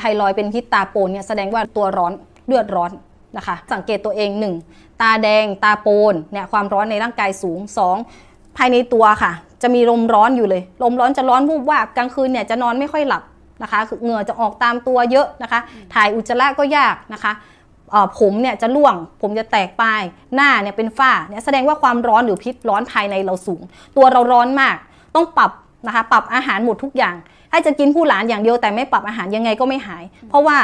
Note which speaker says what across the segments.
Speaker 1: ไทรอยเป็นพิษตาโปนเนี่ยแสดงว่าตัวร้อนเลือดร้อนนะคะ สังเกตตัวเอง 1. ตาแดงตาโปนเนี่ยความร้อนในร่างกายสูง 2. ภายในตัวค่ะ จะมีลมร้อนอยู่เลย ลมร้อนจะร้อนวูบวาบกลางคืนเนี่ยจะนอนไม่ค่อยหลับนะคะคือเหงื่อจะออกตามตัวเยอะนะคะ ถ่ายอุจจาระก็ยากนะคะผมเนี่ยจะร่วง ผมจะแตกปลายหน้าเนี่ยเป็นฝ้าเนี่ยแสดงว่าความร้อนหรือพิษร้อนภายในเราสูง ตัวเราร้อนมาก ต้องปรับ นะคะ ปรับอาหารหมดทุกอย่าง ถ้าจะกินผู้หลานอย่างเดียวแต่ไม่ปรับอาหารยังไงก็ไม่หาย เพราะว่า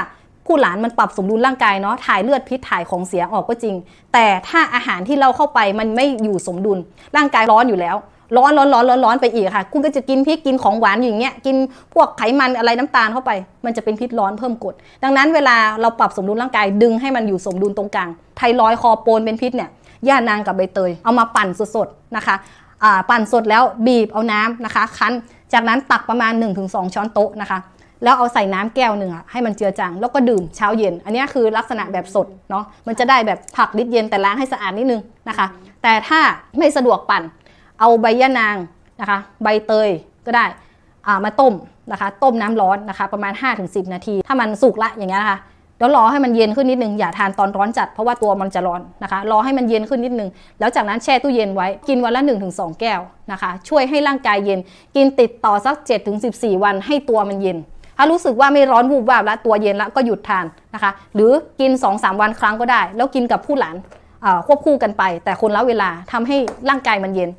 Speaker 1: ผู้หลานมันปรับสมดุลร่างกายเนาะถ่ายเลือดพิษถ่ายของเสียออกก็จริง แต่ถ้าอาหารที่เราเข้าไปมันไม่อยู่สมดุล ร่างกายร้อนอยู่แล้วร้อนร้อนร้อนร้อนร้อนไปอีกค่ะ คุณก็จะกินพริกกินของหวานอย่างเงี้ย กินพวกไขมันอะไรน้ำตาลเข้าไป มันจะเป็นพิษร้อนเพิ่มกด ดังนั้นเวลาเราปรับสมดุลร่างกายดึงให้มันอยู่สมดุลตรงกลาง ไทรอยคอโปนเป็นพิษเนี่ย ย่านางกับใบเตย เอามาปั่นสดๆนะคะ ปั่นสดแล้วบีบเอาน้ำนะคะคั้น จากนั้นตักประมาณ 1-2 ช้อนโต๊ะนะคะ แล้วเอาใส่น้ำแก้วหนึ่งอะให้มันเจือจางแล้วก็ดื่มเช้าเย็น อันนี้คือลักษณะแบบสดเนาะมันจะได้แบบผักลิดเย็นแต่ล้างให้สะอาดนิดนึงนะคะ แต่ถ้าไม่สะดวกปั่น เอาใบยะนางนะคะ ใบเตยก็ได้อ่ามาต้มนะคะ ต้มน้ำร้อนนะคะ ประมาณ 5-10 นาที ถ้ามันสุกละอย่างเงี้ยนะคะ แล้วรอให้มันเย็นขึ้นนิดนึงอย่าทานตอนร้อนจัดเพราะว่าตัวมันจะร้อนนะคะ รอให้มันเย็นขึ้นนิดนึงแล้วจากนั้นแช่ตู้เย็นไว้กินวันละ 1-2 แก้วนะคะ ช่วยให้ร่างกายเย็น กินติดต่อสัก 7-14 วันให้ตัวมันเย็น ถ้ารู้สึกว่าไม่ร้อนวูบวาบแล้วตัวเย็นแล้วก็หยุดทานนะคะ หรือกิน 2-3 วันครั้งก็ได้ แล้วกินกับผู้หลานควบคู่กันไป แต่คนละเวลาทำให้ร่างกายมันเย็น